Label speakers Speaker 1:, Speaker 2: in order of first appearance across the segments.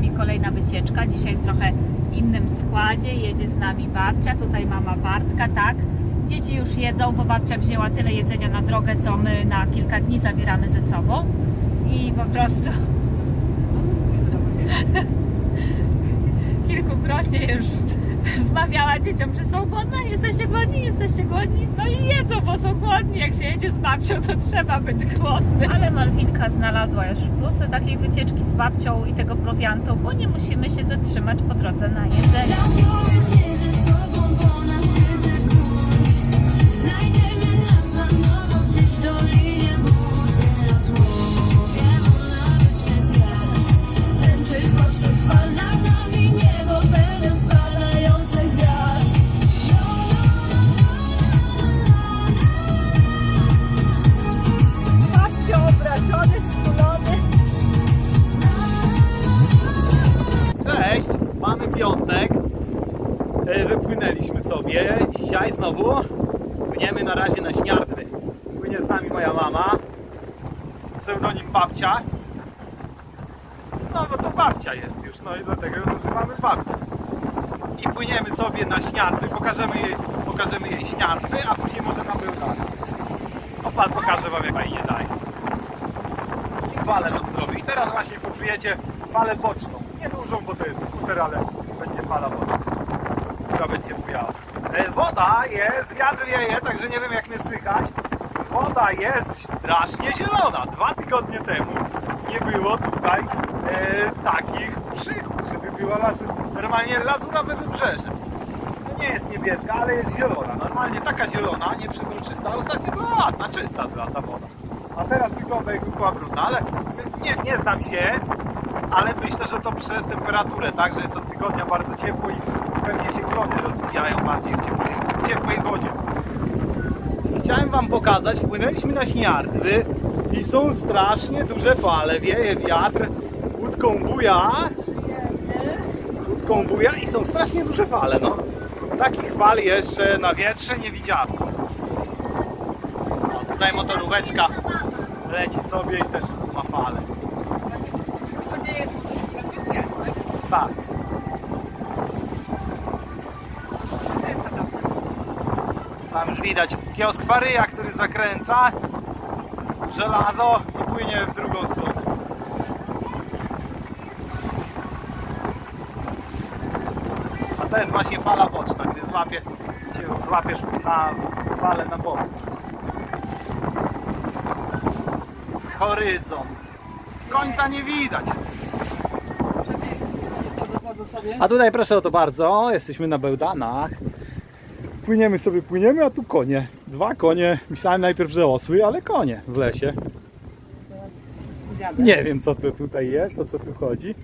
Speaker 1: nami kolejna wycieczka. Dzisiaj w trochę innym składzie. Jedzie z nami babcia, tutaj mama Bartka, tak. Dzieci już jedzą, bo babcia wzięła tyle jedzenia na drogę, co my na kilka dni zabieramy ze sobą. I po prostu kilkukrotnie już wmawiała dzieciom, że są głodne, jesteście głodni, jesteście głodni. No i jedzą, bo są głodni. Jak się jedzie z babcią, to trzeba być głodny. Ale Malwinka znalazła już plusy takiej wycieczki z babcią i tego prowiantu, bo nie musimy się zatrzymać po drodze na jedzenie.
Speaker 2: Sobie. Dzisiaj znowu płyniemy na razie na Śniardwy. Płynie z nami moja mama. Pseudonim babcia. No bo to babcia jest już, no i dlatego ją nazywamy babcia. I płyniemy sobie na Śniardwy. Pokażemy jej, pokażemy jej Śniardwy, a później może nam wybrać. No pan pokaże wam jak fajnie daje i falę nam zrobi. I teraz właśnie poczujecie falę boczną. Nie dużą, bo to jest skuter, ale będzie fala boczna, która będzie bujała. E, Woda jest, wiatr wieje, także nie wiem jak mnie słychać. Woda jest strasznie zielona. Dwa tygodnie temu nie było tutaj e, takich przygód, żeby była lasu, normalnie lazurowe wybrzeże. To nie jest niebieska, ale jest zielona. Normalnie taka zielona, nieprzezroczysta. Ostatnio była ładna, czysta była ta woda. A teraz wygląda jakby była brudna, ale nie, nie znam się, ale myślę, że to przez temperaturę, tak, że jest od tygodnia bardzo ciepło i pewnie się klony rozwijają bardziej w ciepłej, w ciepłej wodzie. Chciałem Wam pokazać, wpłynęliśmy na Śniardwy i są strasznie duże fale, wieje wiatr, łódką buja, łódką buja i są strasznie duże fale, no. Takich fal jeszcze na wietrze nie widziałem. O, tutaj motoróweczka leci sobie i też ma falę. Tak. Tam już widać kiosk Faryja, który zakręca żelazo i płynie w drugą stronę. A to jest właśnie fala boczna, gdy złapie, cię złapiesz na falę na bok. Horyzont. Końca nie widać. A tutaj proszę o to bardzo, jesteśmy na Bełdanach. Płyniemy sobie, płyniemy, a tu konie. Dwa konie. Myślałem najpierw, że osły, ale konie w lesie. Nie wiem co to tutaj jest, o co tu chodzi.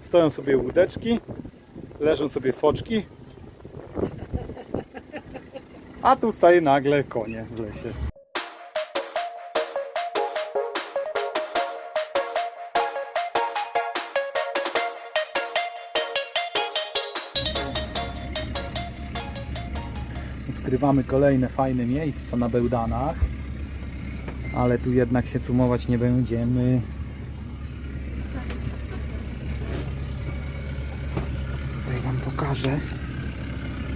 Speaker 2: Stoją sobie łódeczki, leżą sobie foczki. A tu staje nagle konie w lesie. Odkrywamy kolejne fajne miejsca na Bełdanach. Ale tu jednak się cumować nie będziemy. Tutaj Wam pokażę.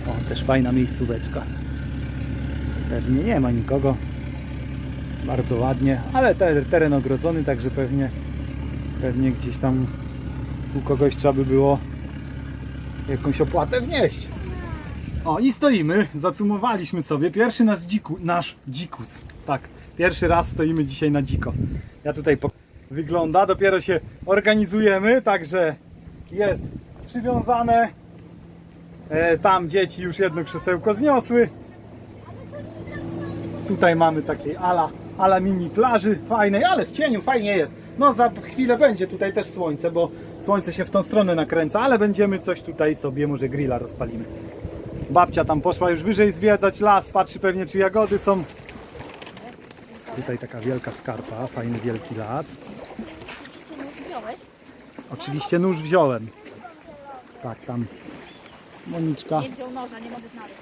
Speaker 2: O, też fajna miejscóweczka. Pewnie nie ma nikogo. Bardzo ładnie, ale te, teren ogrodzony, także pewnie, pewnie gdzieś tam u kogoś trzeba by było jakąś opłatę wnieść. O i stoimy, zacumowaliśmy sobie pierwszy nasz, dziku, nasz dzikus. Tak, pierwszy raz stoimy dzisiaj na dziko. Ja tutaj po... wygląda, dopiero się organizujemy, także jest przywiązane. E, tam dzieci już jedno krzesełko zniosły. Tutaj mamy takiej ala, ala mini plaży fajnej, ale w cieniu fajnie jest. No za chwilę będzie tutaj też słońce, bo słońce się w tą stronę nakręca, ale będziemy coś tutaj sobie, może grilla rozpalimy. Babcia tam poszła już wyżej zwiedzać las, patrzy pewnie czy jagody są. Tutaj taka wielka skarpa, fajny wielki las. Oczywiście nóż wziąłem. Tak, tam Moniczka.
Speaker 1: Nie wziął noża, nie mogę znaleźć.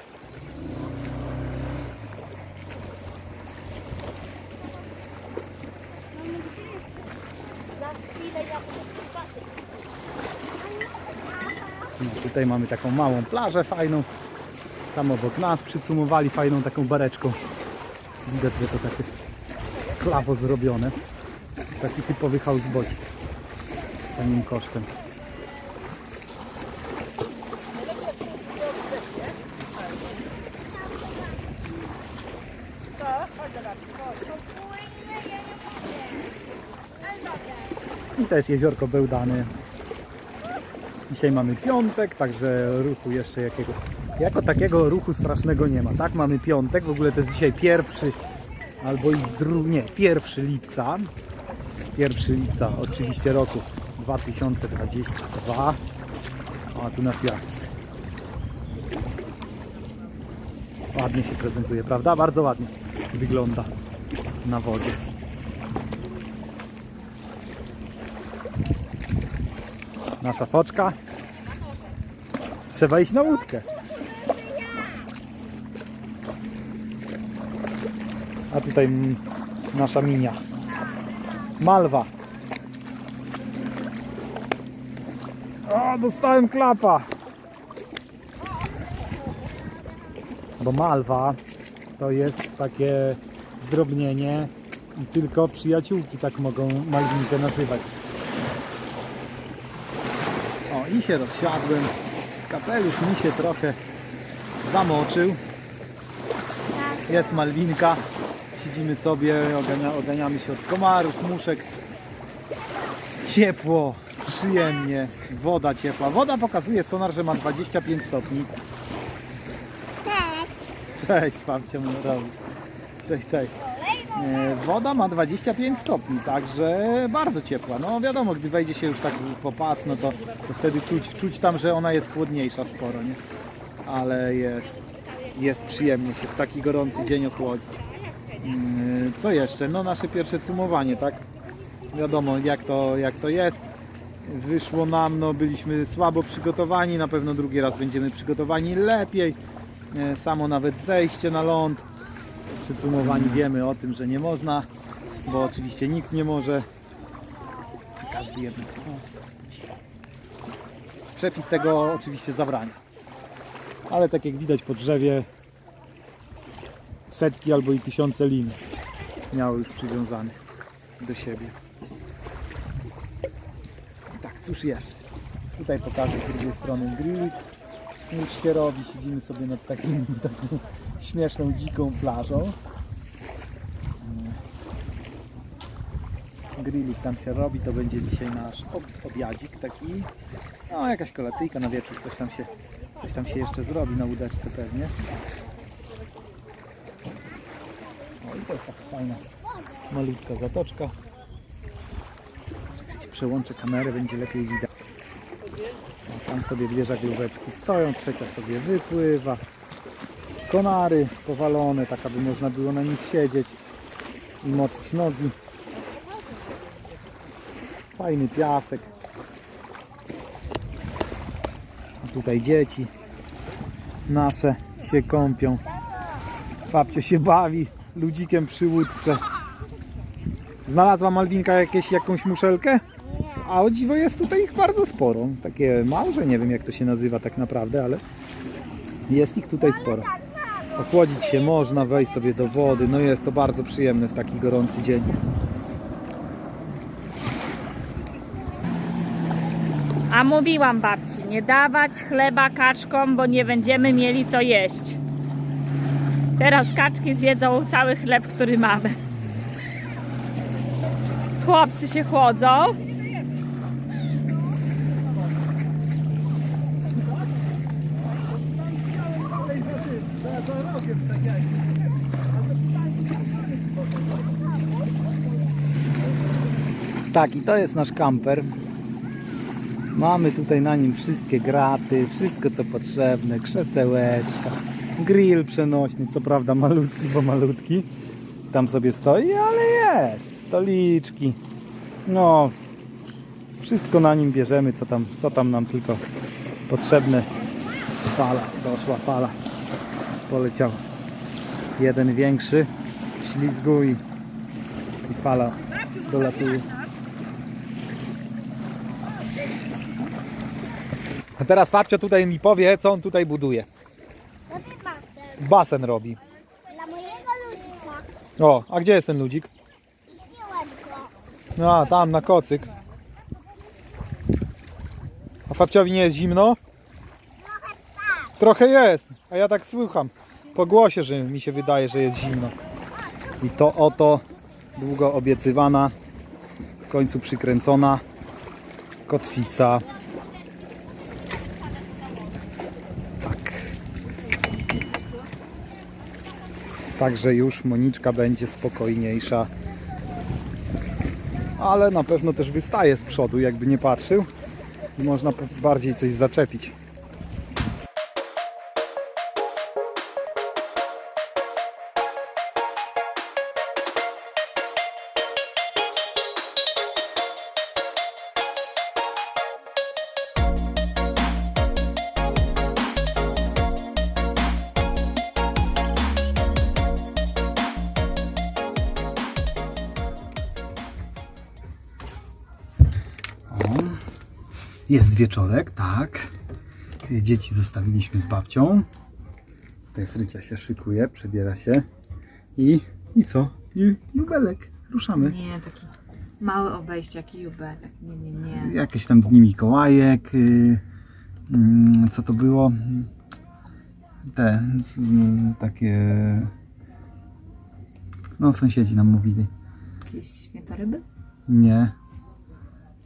Speaker 1: Za chwilę ja muszę
Speaker 2: Tutaj mamy taką małą plażę fajną. Tam obok nas przycumowali fajną taką bareczką. Widać, że to takie klawo zrobione. Taki typowy houseboat. Tanim kosztem. I to jest jeziorko Bełdany. Dzisiaj mamy piątek, także ruchu jeszcze jakiego. Jako takiego ruchu strasznego nie ma. Tak, mamy piątek, w ogóle to jest dzisiaj pierwszy albo i drugi, nie, pierwszy lipca. Pierwszy lipca oczywiście roku 2022. A tu nasz jachcik. Ładnie się prezentuje, prawda? Bardzo ładnie wygląda na wodzie. Nasza foczka. Trzeba iść na łódkę. A tutaj nasza minia. Malwa. O, dostałem klapa. Bo malwa to jest takie zdrobnienie i tylko przyjaciółki tak mogą malwinkę nazywać. O, i się rozsiadłem. Kapelusz mi się trochę zamoczył. Jest Malwinka. Siedzimy sobie, ogania, oganiamy się od komarów, muszek. Ciepło, przyjemnie, woda ciepła. Woda pokazuje sonar, że ma 25 stopni. Cześć, babcia robi. Cześć, cześć. E, Woda ma 25 stopni, także bardzo ciepła. No wiadomo, gdy wejdzie się już tak po pas, no to, to wtedy czuć, czuć tam, że ona jest chłodniejsza sporo, nie? Ale jest, jest przyjemnie się w taki gorący dzień ochłodzić. Mm, Co jeszcze? No nasze pierwsze cumowanie, tak? Wiadomo jak to, jak to jest. Wyszło nam, no byliśmy słabo przygotowani, na pewno drugi raz będziemy przygotowani lepiej. E, Samo nawet zejście na ląd. Przycumowani wiemy o tym, że nie można, bo oczywiście nikt nie może. Każdy jednak. Przepis tego oczywiście zabrania. Ale tak jak widać po drzewie setki albo i tysiące lin miało już przywiązanych do siebie. Tak, cóż jeszcze? Tutaj pokażę z drugiej strony grillik. Już się robi, siedzimy sobie nad takim, taką śmieszną, dziką plażą. Grillik tam się robi, to będzie dzisiaj nasz ob- obiadzik taki. No jakaś kolacyjka na wieczór, coś tam się, coś tam się jeszcze zrobi na łódeczce pewnie. O i to jest taka fajna, malutka zatoczka. Czekajcie, przełączę kamerę, będzie lepiej widać. Tam sobie dwie żaglóweczki stoją, trzecia sobie wypływa. Konary powalone, tak aby można było na nich siedzieć i moczyć nogi. Fajny piasek. A tutaj dzieci nasze się kąpią. Babcio się bawi ludzikiem przy łódce. Znalazła Malwinka jakieś, jakąś muszelkę? A o dziwo jest tutaj ich bardzo sporo. Takie małże, nie wiem jak to się nazywa tak naprawdę, ale jest ich tutaj sporo. Ochłodzić się można, wejść sobie do wody. No jest to bardzo przyjemne w taki gorący dzień.
Speaker 1: A mówiłam babci, nie dawać chleba kaczkom, bo nie będziemy mieli co jeść. Teraz kaczki zjedzą cały chleb, który mamy. Chłopcy się chłodzą.
Speaker 2: Tak, i to jest nasz kamper. Mamy tutaj na nim wszystkie graty, wszystko co potrzebne, krzesełeczka, grill przenośny, co prawda malutki, bo malutki. Tam sobie stoi, ale jest, stoliczki. No, wszystko na nim bierzemy, co tam, co tam nam tylko potrzebne. Fala, doszła fala, poleciał jeden większy ślizgu i, i fala dolatuje. A Teraz Fabcio tutaj mi powie, co on tutaj buduje.
Speaker 3: Basen.
Speaker 2: Robi.
Speaker 3: Dla mojego ludzika.
Speaker 2: O, a gdzie jest ten ludzik?
Speaker 3: Go.
Speaker 2: No, a, tam na kocyk. A Fabciowi nie jest zimno?
Speaker 3: Trochę tak.
Speaker 2: Trochę jest, a ja tak słucham po głosie, że mi się wydaje, że jest zimno. I to oto długo obiecywana, w końcu przykręcona kotwica. Także już Moniczka będzie spokojniejsza. Ale na pewno też wystaje z przodu, jakby nie patrzył. Można bardziej coś zaczepić. Jest wieczorek, tak. Dzieci zostawiliśmy z babcią. Tutaj Frycia się szykuje, przebiera się. I, i co? I jubelek. Ruszamy.
Speaker 1: Nie, taki mały obejście, jaki jubel. Tak, nie, nie, nie.
Speaker 2: Jakieś tam dni Mikołajek. y, mm, co to było? Te mm, takie. No, sąsiedzi nam mówili.
Speaker 1: Jakieś świętoryby?
Speaker 2: Nie.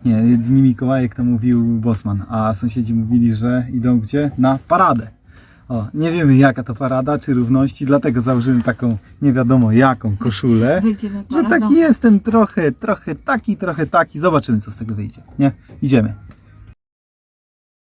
Speaker 2: Nie, dni Mikołajek to mówił Bosman, a sąsiedzi mówili, że idą gdzie? Na paradę. O, nie wiemy jaka to parada, czy równości, dlatego założyłem taką nie wiadomo jaką koszulę.
Speaker 1: Wyjdziemy
Speaker 2: Że taki jestem trochę, trochę taki, trochę taki. Zobaczymy co z tego wyjdzie. Nie? Idziemy.